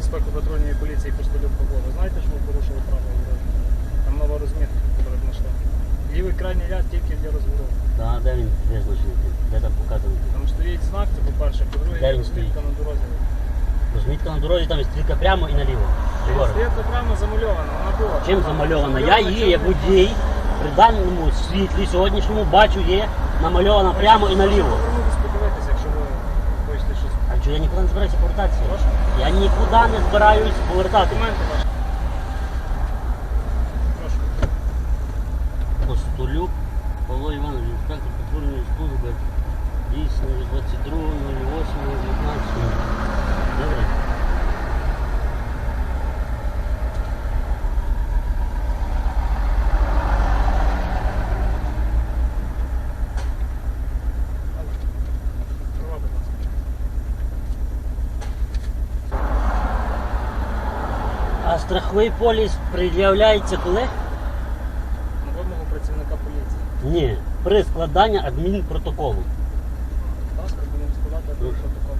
інспектор патрульної поліції Костолюк Павло. Ви знаєте, що ви порушили правила дорожнього? Там нова розмітка потрібна йшла. Лівий крайній ряд тільки для розвороту. Та де він визначений? Де там показаний? Там стоїть знак, це по-перше, по-друге, Де є він розмітка на дорозі. Розмітка на дорозі, там є стрілка прямо і наліво. Ліворуч. Стоїть програма замальована, вона була. Чим замальована? Я її як водій при даному світлі сьогоднішньому бачу є намальована прямо і наліво. щось. А що я нікуди не збираюся повертатися? Прошу? Я нікуди не збираюсь повертати. Документи ваші. Прошу. Постулюк Павло Іванович, інспектор патрульної служби. Дійсно, від 22.08.19. Добре. Страховий поліс пред'являється коли? На вимогу працівника поліції. Ні. При складанні адмінпротоколу. Будь ласка, будемо складати протокол.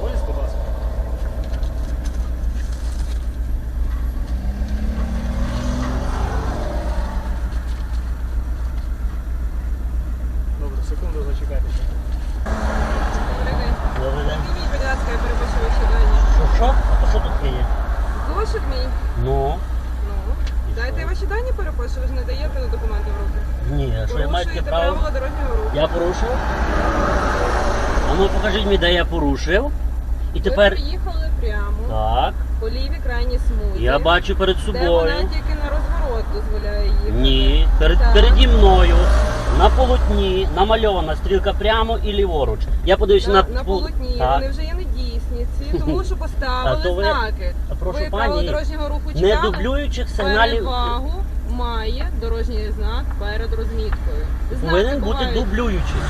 Поліс, будь ласка. Добре, секунду зачекайте. ще. Добрий день. Підніміть, будь ласка, я перепишу ваші дані. Що що? А що тут є? Зошит мій. Ну. Ну. І Дайте що? ваші дані перепишу, ви ж не даєте документи в руки. Ні, а що я маю таке Порушуєте право? правила дорожнього руху. Я порушив? А ну покажіть мені, де я порушив. І Ви тепер. приїхали прямо Так. по лівій крайній смузі. Я бачу перед Де собою. вона тільки на розворот дозволяє їхати. Ні, перед, Так. переді мною на полотні намальована стрілка прямо і ліворуч. Я подивився На, на, на пол- полотні, Так. вони вже є недійсні, ці, тому що А поставили то ви- знаки. А прошу ви правила пані, дорожнього руху не читали? дублюючих сигналів Перевагу має дорожній знак перед розміткою. Знаки повинен бути бувають дублюючий.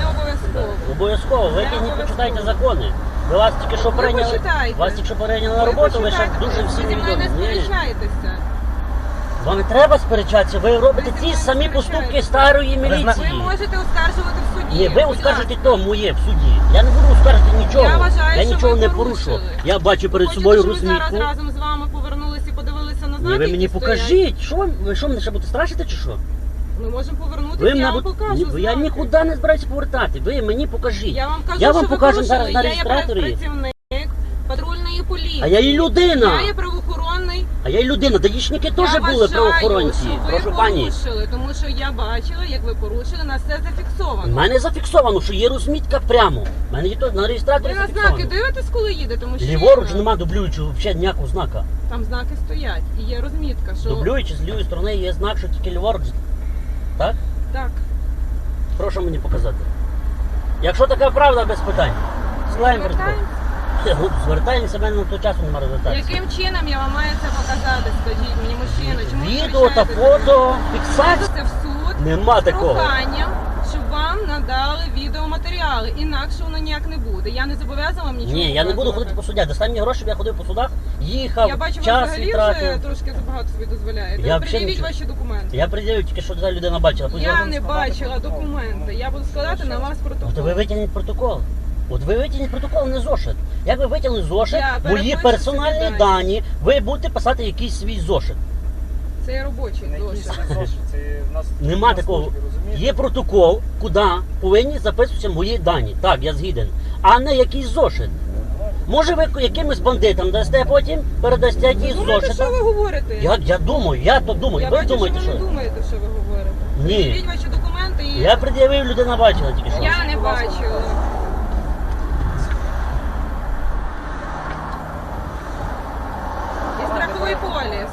Не обов'язково. Обов'язково, ви Не тільки обов'язково. почитайте закони. Ви вас тільки що Ви прийняли. почитайте. Вас тільки що прийняли на роботу, ви ще почитайте, дуже ви всі зі мною не відомі. Ні. сперечайтеся. Вам не треба сперечатися, ви робите Ви ті мною самі поступки старої Ви міліції. можете оскаржувати в суді. Ні, ви будь оскаржите ласка. то моє в суді. Я не буду оскаржити нічого. Я вважаю, що нічого ви не порушили. порушував. Я бачу перед Хочете, собою щоб ми зараз разом з вами повернулися і подивилися на знаки, Ні, ви мені які стоять? покажіть. Що вам- ви що мене ще будете страшити чи що? Ми можемо повернутися, Ви я мене вам бу- покажу Ні, я знаки. нікуди не збираюся повертати. Ви мені покажіть. Я вам кажу, що ви покажу порушили. зараз на Я є реєстраторі. працівник патрульної поліції. А я і людина. Я є. А я й людина, даїшники теж я були вважаю, правоохоронці. що ви Прошу пані. порушили, тому що я бачила, як ви порушили, на все У зафіксовано. мене зафіксовано, що є розмітка прямо. У мене є то на Ви на знаки зафіксовано. дивитесь, коли їдете? Мужчина? Ліворуч нема дублюючого взагалі ніякого знака. Там знаки стоять. І є розмітка, що Дублюючи з лівої сторони є знак, що тільки ліворуч. Так? так. Прошу мені показати. Якщо така правда, без питань. Складаємо протокол. Звертаємося, мене на то часу немає розвертатися. Яким чином я вам маю це показати? Скажіть мені, мужчина, чому Відео та фото, фіксація. Це в суд Нема з такого. проханням, щоб вам надали відеоматеріали. Інакше воно ніяк не буде. Я не зобов'язана вам нічого Ні, я не буду показувати. ходити по судах. Достань мені гроші, щоб я ходив по судах, їхав, Я бачу, ви час взагалі вже витратив. трошки забагато собі дозволяєте. Я Ви взагалі пред'явіть нічого. ваші документи. Я приділю тільки, що ця людина бачила. Я вам не складати бачила протокол. документи. Я буду складати на вас От ви протокол. витягніть протокол. От ви витягніть протокол, не зошит. Як ви витягли зошит, Я мої перепишу персональні собі дані. дані, ви будете писати якийсь свій зошит. Це є робочий На якійсь зошит. зошит, це в нас Нема на такого. службі, розумієте? Є протокол, куди повинні записуватися мої дані. Так, я згіден. А не якийсь зошит. Може ви якимось бандитам дасте потім, передасте ті Думаєте, що зошита? ви говорите? Я, я думаю, я то думаю. Я ви бачу, думаєте, що ви що? не думаєте, що ви говорите. Ні. Пред'явіть ваші документи і Я пред'явив, людина бачила тільки що. я не бачила. Страховий поліс.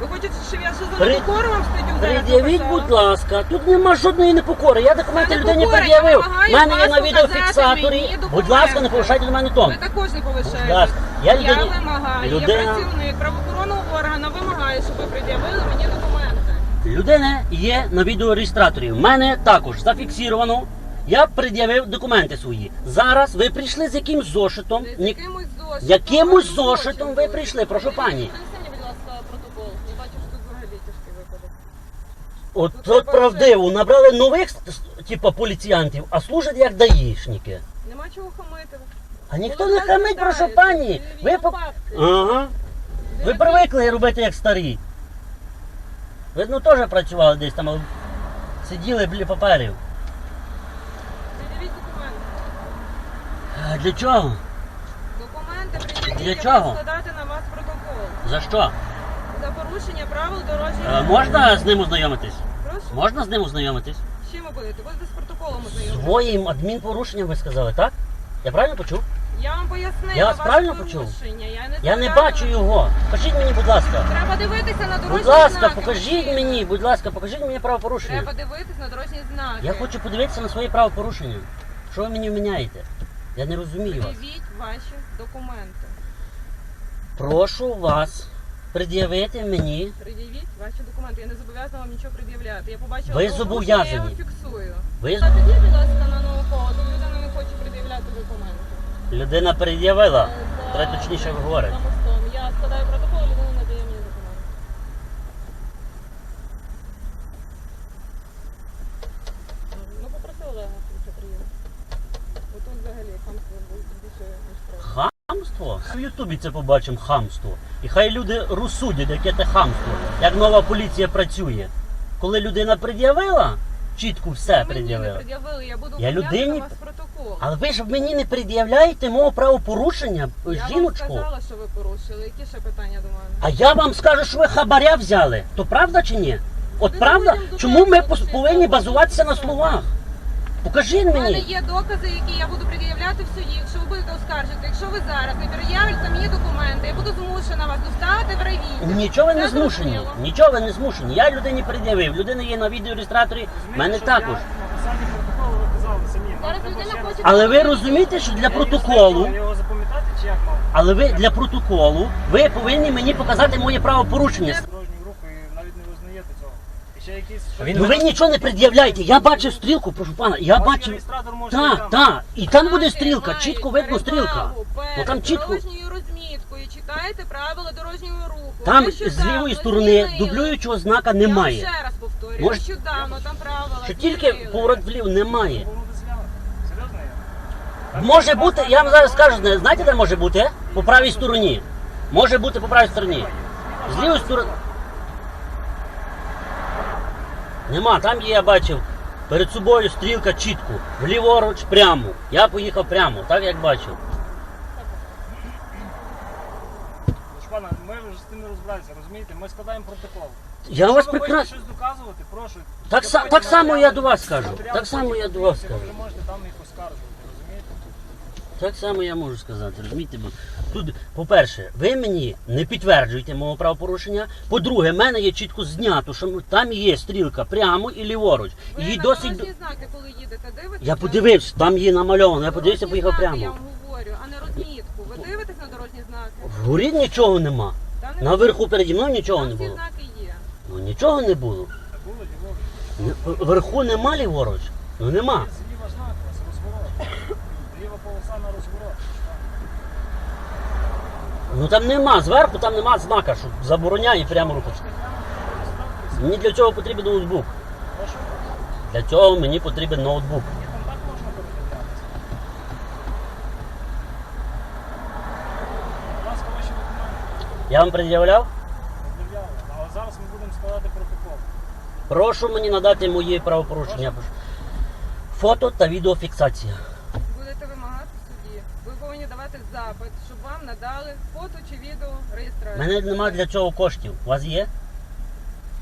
Ви хочете, щоб я що за При- непокору вам статтю зараз Пред'явіть, написала? будь ласка, тут нема жодної непокори. Я документи людині непокора, пред'явив. вимагаю У мене є вас на показати відеофіксаторі. Будь ласка, не повишайте до мене тон. Ви також не Будь повишаєте. ласка. Я Я людині- вимагаю, людина- я працівник правоохоронного органу вимагаю, щоб ви пред'явили мені документи. Людина є на відеореєстраторі. У мене також зафіксовано. Я пред'явив документи свої. Зараз ви прийшли з якимсь зошитом. Ні- якимось зошитом. Якимось зошитом ви прийшли, прошу пані. Принеси мені, будь ласка, протокол. Я От тут правдиво, набрали нових типу, поліціянтів, а служать як даїшники. Нема чого хамити. А ніхто не хамить, прошу пані. Ви по... Ага. Ви привикли робити як старі. Видно, теж працювали десь там, але сиділи біля паперів. Пред'явіть документи. А для чого? Документи пред'явіть, Для я чого? буду складати на вас протокол. За що? За порушення правил дорожнього Е, руху. можна з ним ознайомитись? Можна з ним ознайомитись? З чим ви будете? Будете з протоколом ознайомитися. Своїм адмінпорушенням ви сказали, так? Я правильно почув? Я вам пояснила Я вас ваше правильно почув? порушення. Я не, Я не бачу його. Покажіть мені, будь ласка. Треба дивитися на дорожні Будь ласка, знаки. покажіть мені, будь ласка, покажіть мені правопорушення. Треба дивитися на дорожні знаки. Я хочу подивитися на свої правопорушення. Що ви мені вміняєте? Я не розумію вас. Пред'явіть ваші документи. Прошу вас пред'явити мені. Пред'явіть ваші документи. Я не зобов'язана вам нічого пред'являти. Я побачила Ви правопорушення, зобов'язані. Я його фіксую. Ви А тоді, будь ласка, на нову то Людина не хоче пред'являти документи. людина пред'явила. Треба точніше говорити. за мостом. Я складаю протокол, людина надає мені документи. Ну, попроси Олега, якщо приїде. Бо тут взагалі хамство більше, ніж правда. Хамство? В Ютубі це побачимо хамство. І хай люди розсудять, яке це хамство, як нова поліція працює. Коли людина пред'явила, чітко все пред'явила. я буду Я людині- вас протокол. Але ви ж мені не пред'являєте мого правопорушення, Я жіночку. вам сказала, що ви порушили. Які ще питання до мене? А я вам скажу, що ви хабаря взяли. То правда чи ні? От Ми правда? Чому ми повинні базуватися на словах? Покажіть У мене мені. є докази, які я буду пред'являти в суді. Якщо ви будете оскаржити, якщо ви зараз не пред'явите мені документи, я буду змушена вас доставити в райвідділ. Нічого ви не Це змушені. зрозуміло. Нічого ви не змушені. Я людині пред'явив. Людина є на відеореєстраторі, в мене також. Я написанні протоколу ви казали самі. Зараз треба людина ще раз- хоче- Але ви розумієте, що для Я не знаю, протоколу, Його запам'ятати чи як мав? але ви для протоколу, ви повинні мені показати моє правопорушення. Дорожню руху і навіть не визнаєте цього. І ще якісь... Ну ви нічого не пред'являєте. Я бачив стрілку, прошу пана. Я бачив. Так, так. І там буде стрілка, чітко видно стрілка. Ну там чітко. дорожньою розміткою. Читайте правила дорожнього руху. Там з лівої сторони дублюючого знака Я немає. вам ще раз повторюю. Може- Нещодавно там правила. Що тільки змінили. поворот вліво немає. Серйозно? Може бути, я вам зараз скажу, зна- знаєте, де може бути? По правій стороні. Може бути по правій стороні. З лівої сторони. Нема, там є, я бачив, перед собою стрілка чітко. Вліворуч прямо. Я поїхав прямо, так як бачив. Пане, ми вже з тим не розбираємося, розумієте? Ми складаємо протокол. Я вас Якщо ви прекрасно. хочете щось доказувати, прошу. Так са- так само я до вас скажу. Так само я до вас Ви скажу. ви можете там їх оскаржувати? Так само я можу сказати, розумієте? Бо тут, по-перше, ви мені не підтверджуєте мого правопорушення. По-друге, в мене є чітко знято, що там є стрілка прямо і ліворуч. Ви Її на досить. дорожні знаки, коли їдете, дивитесь? Я подивився, там є намальовано, я подивився, Дорожні поїхав знаки, Я прямо. вам говорю, а не розмітку. Ви дивитесь на дорожні знаки? Вгорі нічого нема. Та не Наверху переді мною нічого Там не всі було. знаки є. Ну нічого не було. Вверху нема ліворуч. Ну нема. Зліва знак у вас, розворот. Ліва полоса на розворот. Ну там нема. Зверху там нема знака, що забороняє прямо рухатися. Мені для цього потрібен ноутбук. Для цього мені потрібен ноутбук. Я вам пред'являв? Пред'являли. Але зараз ми будемо складати протокол. Прошу мені надати мої правопорушення. Фото та відеофіксація. Будете вимагати в суді. Ви повинні давати запит, щоб вам надали фото чи відео У реєстрацію. мене немає для цього коштів. У вас є?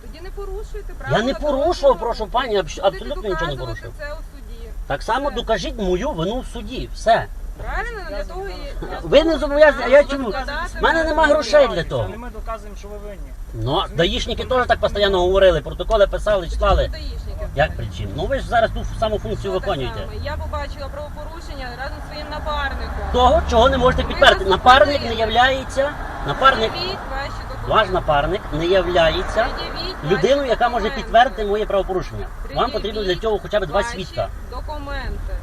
Тоді не порушуйте Я не порушував, дорожнього прошу руху. пані, абс- Будете абсолютно нічого не доказувати порушив. це у суді. Так само докажіть мою вину в суді. Все. Правильно? Для того і... Ви не зобов'язані, а я чому? В мене вам нема грошей для того. Не ми доказуємо, що ви винні. Ну, даїшники теж так постійно говорили, протоколи писали, читали. Як причин? Ну ви ж зараз ту саму функцію Що виконуєте. Я побачила правопорушення разом зі своїм напарником. Того, чого не можете підтвердити. Напарник не являється, напарник, Пред'явіть ваші документи. ваш напарник не являється Пред'явіть ваші людиною, яка може документи. підтвердити моє правопорушення. Вам потрібно для цього хоча б два ваші свідка. Документи.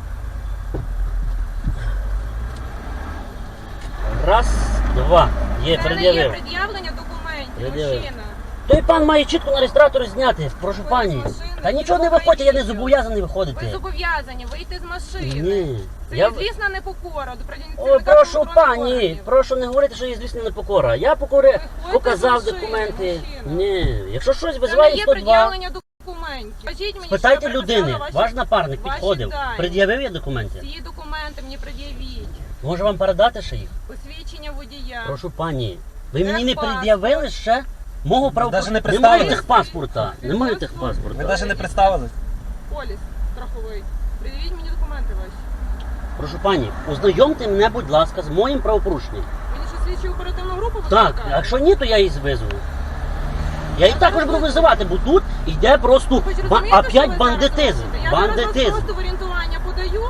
Раз, два. Є, пред'явив. пред'явлення документів, Пред'явив. мужчина. Той пан має чітко на реєстраторі зняти. Прошу пані. Та нічого не виходить, я не зобов'язаний Ви виходити. зобов'язані вийти з машини. Ні. Це Я... є злісна непокора до працівника Ой, прошу правоохоронних пані, органів. прошу не говорити, що є звісно непокора. Я покори Виходьте показав з машини, документи. мужчина. Ні, якщо щось Це не визиває є 102, пред'явлення документів. Скажіть мені, що я людини. ваші- Ваш напарник ваші підходив. дані. Пред'явив я документи. Ці документи мені пред'явіть. Може вам передати ще їх? Посвідчення водія. Прошу пані. Ви мені не пред'явили ще мого права. не Немає представились. техпаспорта. Немає Ви техпаспорта. навіть не представились. Поліс страховий. Пред'явіть мені документи ваші. Прошу пані, ознайомте мене, будь ласка, з моїм правопорушенням. Мені що слідчу оперативну групу Так, викликати? якщо ні, то я її визову. Я її також буду визивати, бо тут йде просто Ви хоч ба- розумієте, що опять ви зараз бандитизм. робите? Я зараз Бандитизм. просто в орієнтування подаю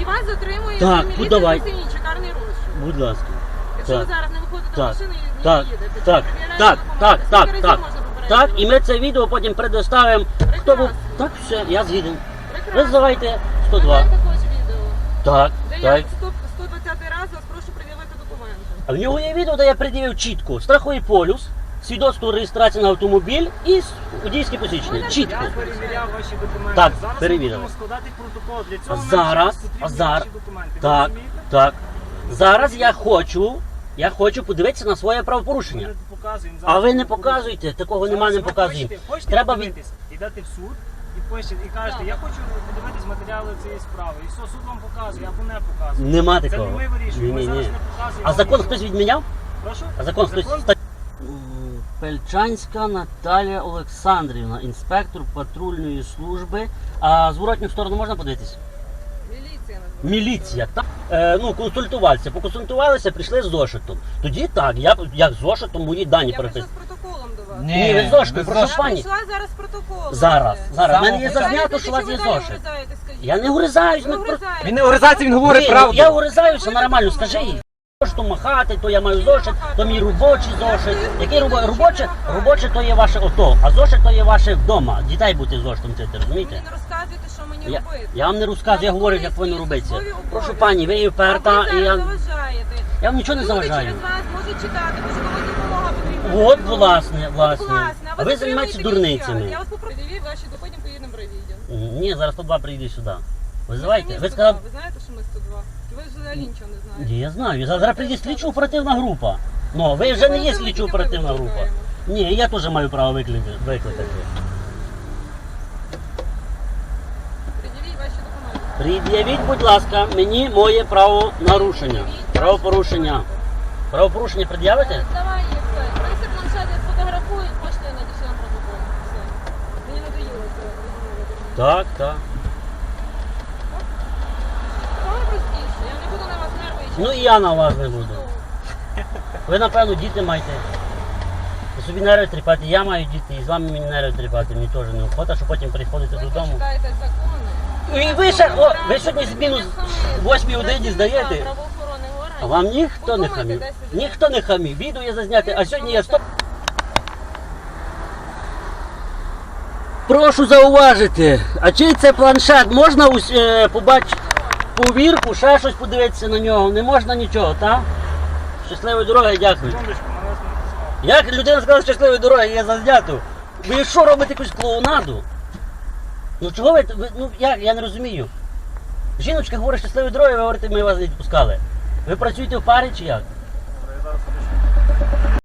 і вас затримує Так, міліція подавай. за синій чекарний розшук. Будь ласка. Якщо Так. ви зараз не виходите Так, з машини і не Так, їдете, так, так, так, так, так. Так, і ми це відео потім предоставимо. Хто був? Прекрасно. Так, все, я згіден. Визивайте У 102. мене також відео. Так, Де я так. 100 120 раз вас прошу пред'явити документи. А в нього є відео, де я пред'явив чітко страховий полюс, свідоцтво реєстрації на автомобіль і водійське посвідчення. Чітко. Я перевіряв ваші документи. Так, зараз перевірили. ми будемо складати протокол. Для цього зараз, зараз а зараз, ваші документи. Ви Так, розумієте? так. Зараз я хочу, я хочу подивитися на своє Ми правопорушення. не показуємо. А ви не показуєте, такого Зараз нема, не показуємо. Хочете, хочете Треба від... подивитись, йдете в суд і пишете, і кажете, я хочу подивитись матеріали цієї справи. І все, суд вам показує або не показує. Нема Це такого. не ми вирішуємо, ми Ні, ні, зараз не показуємо. А вам закон нічого. хтось відміняв? Прошу? А закон хтось. Закон? ста- Пельчанська Наталія Олександрівна, інспектор патрульної служби. А зворотню сторону можна подивитись? Міліція. Міліція, так? Е, ну, консультувалися. Поконсультувалися, прийшли з зошитом. Тоді так, я як з зошитом мої дані Я прийшла переписую. з протоколом до вас. Ні, ви зошитом, без прошу Я пані. прийшла зараз з протоколом. Зараз, вже. зараз. В мене є зазнято, що у вас є зошит. Я не ми про... Він не вгризається, він говорить Ні, правду. Я уризаюся нормально, скажи їй. Що махати, то я маю зошит, то мій робочий зошит. Який робо- робоче? Робоче то є ваше ото, а зошит то є ваше вдома. Дітей бути зошитом вчити, розумієте? мені не розказуєте, що мені Я, робити. я вам не розказую, я говорю, як робитися. службові Прошу пані, ви є А вперта, ви і я. заважаєте. Я вам нічого не Люди заважаю. через вас можуть читати, може комусь допомога потрібна. От, власне, власне. А ви займаєтесь дурницями. Я вас попрошу, Пред'явіть ваші потім поїдемо в. Ні, зараз 102 прийде сюди. Визивайте. Ми Ви сказали. Ви знаєте, що ми 102? Ви взагалі нічого не знаєте? Ні, я знаю. Зараз прийде слідчо оперативна група. Ну, ви вже не є слідчо оперативна група. Ні, я теж маю право викликати. викликати. Пред'явіть ваші документи. Пред'явіть, будь ласка, мені моє право нарушення. Правопорушення. Правопорушення пред'явите? Давай, є все. Планшет, я сфотографую, хочете я надішлю протокол. Все. Мені надоїло це. Так, так. Саме простіше, я не буду на вас нерви і Ну і я на вас не буду. Ви, напевно, діти маєте. Ви собі нерви тріпати, я маю діти, і з вами мені нерви тріпати, мені теж не охота, що потім приходите Ви додому. почитаєте закони. І ви ще, о, ви сьогодні зміну з 8 годині здаєте. А вам ніхто не хамів. Ніхто не хамів. Відео є зазняти, а сьогодні я стоп. Прошу зауважити, а чий це планшет? Можна е, побачити повірку, ще щось подивитися на нього? Не можна нічого, так? Щасливої дороги, дякую. Як людина сказала щасливої дороги, я заздяту. Ви що робите якусь клоунаду? Ну чого ви, ви ну як, я не розумію. Жіночка говорить щасливої дороги, ви говорите, ми вас не відпускали. Ви працюєте в парі чи як?